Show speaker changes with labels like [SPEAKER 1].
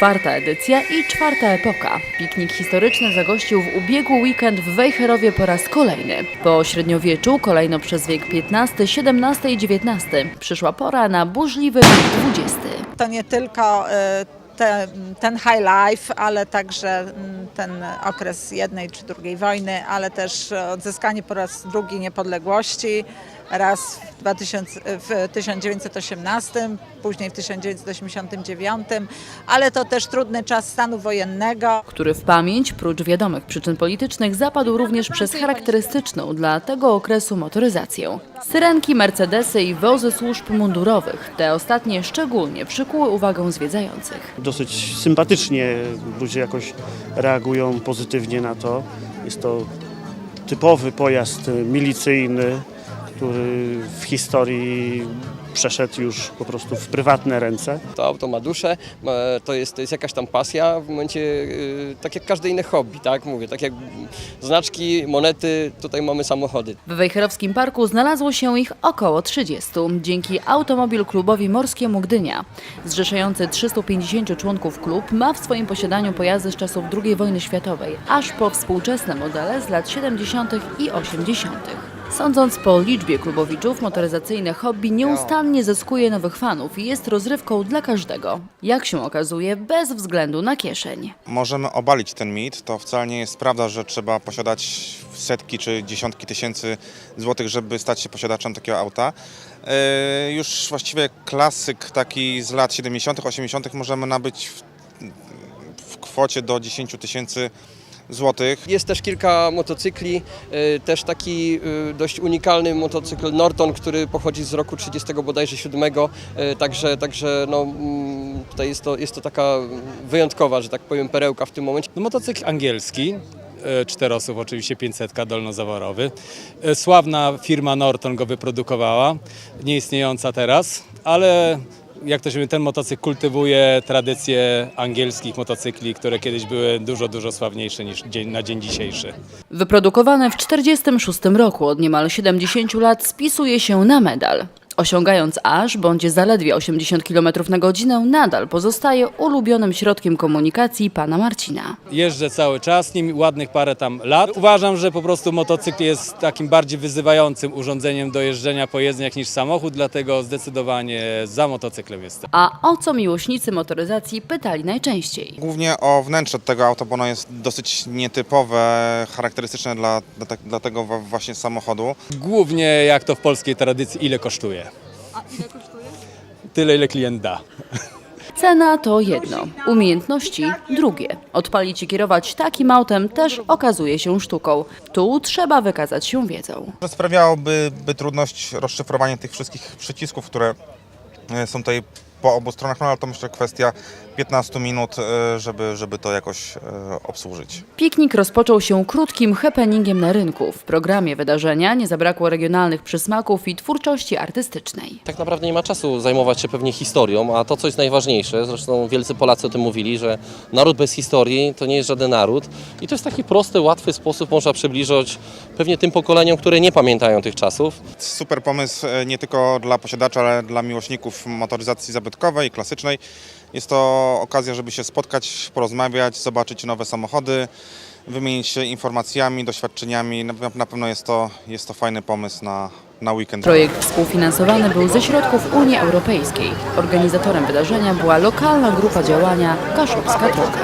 [SPEAKER 1] Czwarta edycja i czwarta epoka. Piknik historyczny zagościł w ubiegły weekend w Wejherowie po raz kolejny. Po średniowieczu, kolejno przez wiek XV, XVII i XIX, przyszła pora na burzliwy wiek XX.
[SPEAKER 2] to nie tylko e, te, ten high life, ale także mm, ten okres jednej czy drugiej wojny, ale też odzyskanie po raz drugi niepodległości, raz w, 2000, w 1918, później w 1989, ale to też trudny czas stanu wojennego.
[SPEAKER 1] który w pamięć, prócz wiadomych przyczyn politycznych, zapadł również przez charakterystyczną dla tego okresu motoryzację. Syrenki, mercedesy i wozy służb mundurowych. Te ostatnie szczególnie przykuły uwagę zwiedzających.
[SPEAKER 3] dosyć sympatycznie ludzie jakoś reagują pozytywnie na to. Jest to typowy pojazd milicyjny, który w historii przeszedł już po prostu w prywatne ręce.
[SPEAKER 4] To auto ma duszę, to jest, to jest jakaś tam pasja w momencie, y, tak jak każde inne hobby, tak mówię, tak jak znaczki, monety, tutaj mamy samochody.
[SPEAKER 1] W Wejherowskim Parku znalazło się ich około 30 dzięki Automobil Klubowi Morskiemu Gdynia. Zrzeszający 350 członków klub ma w swoim posiadaniu pojazdy z czasów II wojny światowej, aż po współczesne modele z lat 70. i 80. Sądząc po liczbie klubowiczów, motoryzacyjne hobby nieustannie zyskuje nowych fanów i jest rozrywką dla każdego. Jak się okazuje, bez względu na kieszeń.
[SPEAKER 5] Możemy obalić ten mit. To wcale nie jest prawda, że trzeba posiadać setki czy dziesiątki tysięcy złotych, żeby stać się posiadaczem takiego auta. Yy, Już właściwie klasyk taki z lat 70., 80. możemy nabyć w, w kwocie do 10 tysięcy złotych.
[SPEAKER 4] Jest też kilka motocykli, y, też taki y, dość unikalny motocykl Norton, który pochodzi z roku 30 bodajże 7, y, także, także no, mm, tutaj jest to, jest to taka wyjątkowa, że tak powiem, perełka w tym momencie.
[SPEAKER 6] No, motocykl angielski, czterosów oczywiście 500 dolnozaworowy. Sławna firma Norton go wyprodukowała, nieistniejąca teraz, ale jak to się mówi, ten motocykl kultywuje tradycje angielskich motocykli, które kiedyś były dużo, dużo sławniejsze niż dzień, na dzień dzisiejszy.
[SPEAKER 1] Wyprodukowane w 1946 roku od niemal 70 lat spisuje się na medal. Osiągając aż bądź zaledwie 80 km na godzinę, nadal pozostaje ulubionym środkiem komunikacji pana Marcina.
[SPEAKER 6] Jeżdżę cały czas, nim ładnych parę tam lat. Uważam, że po prostu motocykl jest takim bardziej wyzywającym urządzeniem do jeżdżenia po jezdniach niż samochód, dlatego zdecydowanie za motocyklem jestem.
[SPEAKER 1] A o co miłośnicy motoryzacji pytali najczęściej?
[SPEAKER 5] Głównie o wnętrze tego auta, bo ono jest dosyć nietypowe, charakterystyczne dla, dla, dla tego właśnie samochodu.
[SPEAKER 6] Głównie jak to w polskiej tradycji, ile kosztuje. A ile kosztuje? Tyle, ile klient da.
[SPEAKER 1] Cena to jedno, umiejętności drugie. Odpalić i kierować takim autem też okazuje się sztuką. Tu trzeba wykazać się wiedzą.
[SPEAKER 5] sprawiałoby by trudność rozszyfrowania tych wszystkich przycisków, które e, są tutaj po obu stronach, no ale to myślę kwestia 15 minut, e, żeby, żeby to jakoś e, obsłużyć.
[SPEAKER 1] Piknik rozpoczął się krótkim happeningiem na rynku. W programie wydarzenia nie zabrakło regionalnych przysmaków i twórczości artystycznej.
[SPEAKER 7] tak naprawdę nie ma czasu zajmować się pewnie historią, a to, co jest najważniejsze, zresztą wielcy Polacy o tym mówili, że naród bez historii to nie jest żaden naród i to jest taki prosty, łatwy sposób, można przybliżyć pewnie tym pokoleniom, które nie pamiętają tych czasów.
[SPEAKER 5] Super pomysł e, nie tylko dla posiadacza, ale dla miłośników motoryzacji zabytkowej, klasycznej. Jest okazja, żeby się spotkać, porozmawiać, zobaczyć nowe samochody, wymienić się informacjami, doświadczeniami. Na, na pewno jest to, jest to fajny pomysł na, na weekend.
[SPEAKER 1] Projekt współfinansowany był ze środków Unii Europejskiej. Organizatorem wydarzenia była lokalna grupa działania Kaszubska Droga.